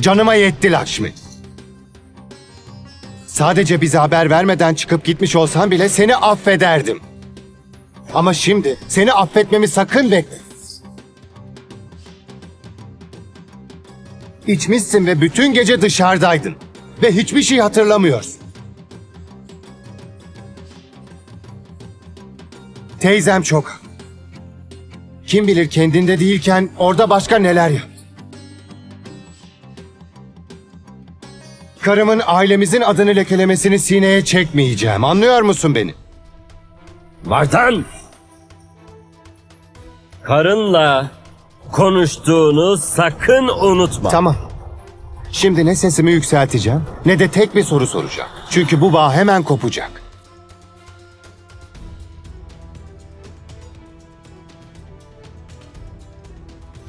Canıma yetti Lakşmi. Sadece bize haber vermeden çıkıp gitmiş olsan bile seni affederdim. Ama şimdi seni affetmemi sakın bekle. İçmişsin ve bütün gece dışarıdaydın. Ve hiçbir şey hatırlamıyorsun. Teyzem çok. Kim bilir kendinde değilken orada başka neler yaptı. Karımın ailemizin adını lekelemesini sineye çekmeyeceğim. Anlıyor musun beni? Vartan! Karınla konuştuğunu sakın unutma. Tamam. Şimdi ne sesimi yükselteceğim ne de tek bir soru soracağım. Çünkü bu bağ hemen kopacak.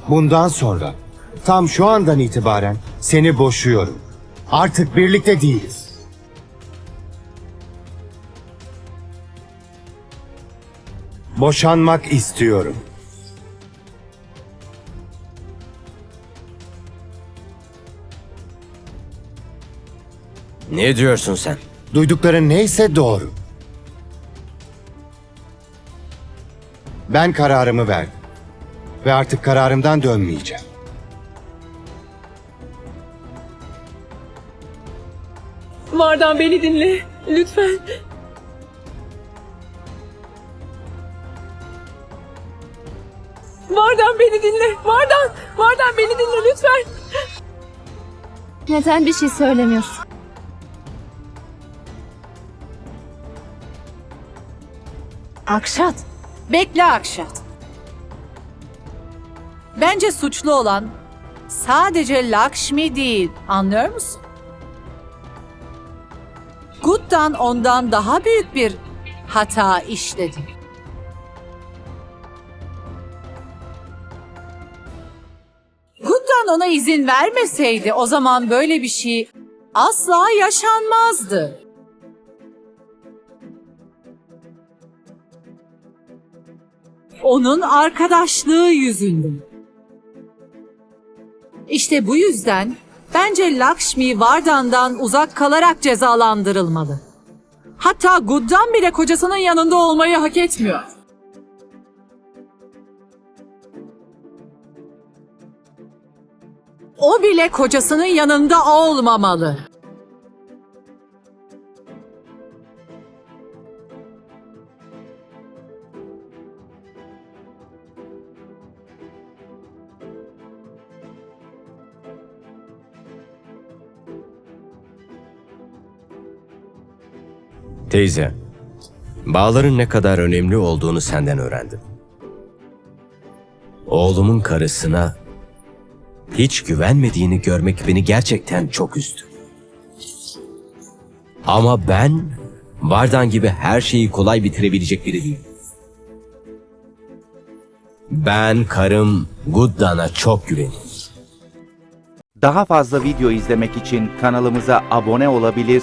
Bundan sonra tam şu andan itibaren seni boşuyorum. Artık birlikte değiliz. Boşanmak istiyorum. Ne diyorsun sen? Duydukların neyse doğru. Ben kararımı verdim. Ve artık kararımdan dönmeyeceğim. Vardan beni dinle. Lütfen. Vardan beni dinle. Vardan. Vardan beni dinle lütfen. Neden bir şey söylemiyorsun? Akşat. Bekle Akşat. Bence suçlu olan sadece Lakshmi değil. Anlıyor musun? Guttan ondan daha büyük bir hata işledi. Guttan ona izin vermeseydi o zaman böyle bir şey asla yaşanmazdı. Onun arkadaşlığı yüzünden. İşte bu yüzden bence Lakshmi Vardhan'dan uzak kalarak cezalandırılmalı. Hatta Guddan bile kocasının yanında olmayı hak etmiyor. O bile kocasının yanında olmamalı. Teyze, bağların ne kadar önemli olduğunu senden öğrendim. Oğlumun karısına hiç güvenmediğini görmek beni gerçekten çok üzdü. Ama ben Vardan gibi her şeyi kolay bitirebilecek biri değilim. Ben karım Guddan'a çok güveniyorum. Daha fazla video izlemek için kanalımıza abone olabilir,